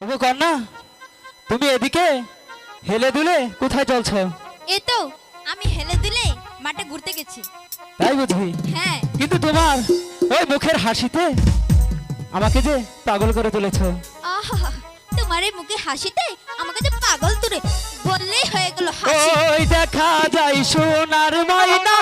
ওগো কন্যা তুমি এদিকে হেলে দুলে কোথায় চলছো? এই তো আমি হেলে দিলে মাঠে ঘুরতে গেছি। তাই বুঝি? হ্যাঁ। কিন্তু তোমার ওই মুখের হাসিতে আমাকে যে পাগল করে তুলেছো। আহা তোমার এই মুখে হাসিতে আমাকে যে পাগল তুলে বললেই হয়ে গেল হাসি। ওই দেখা যায় সোনার ময়না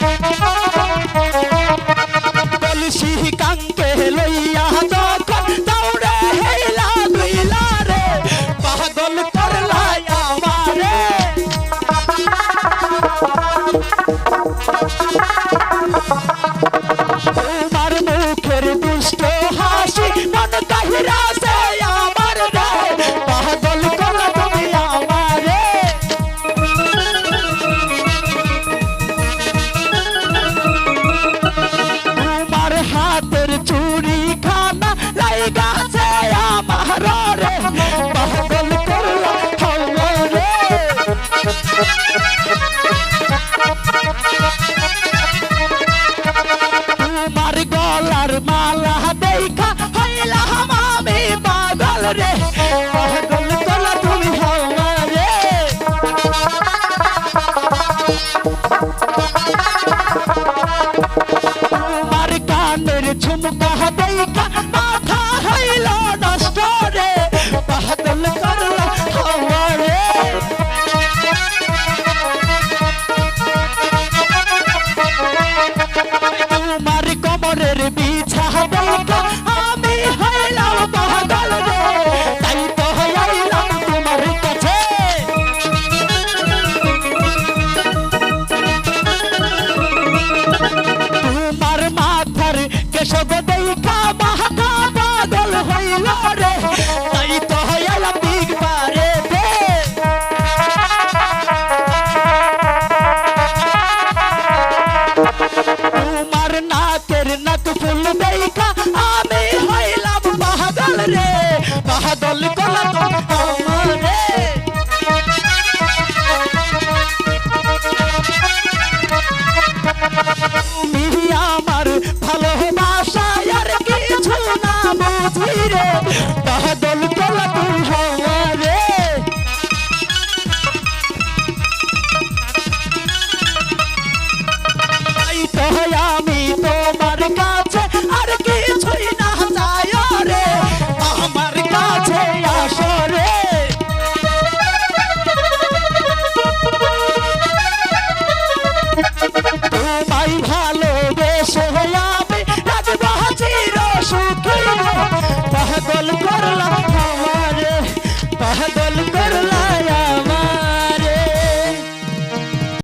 Thank you. গাছে আমার রে পাগল করলা আমারে তোমার গলার মালা দেখা হইলাম আমি পাগল রে ঝুমকা দেখা দেখা আমি হইলাম পাগল রে। পাগল কলা আমারে তুমি আমার ভালোবাসা আর কিছু না বুঝি রে। পাগল আমায় ভালোবেসে আমি রাজবাহী রসুখ পাগল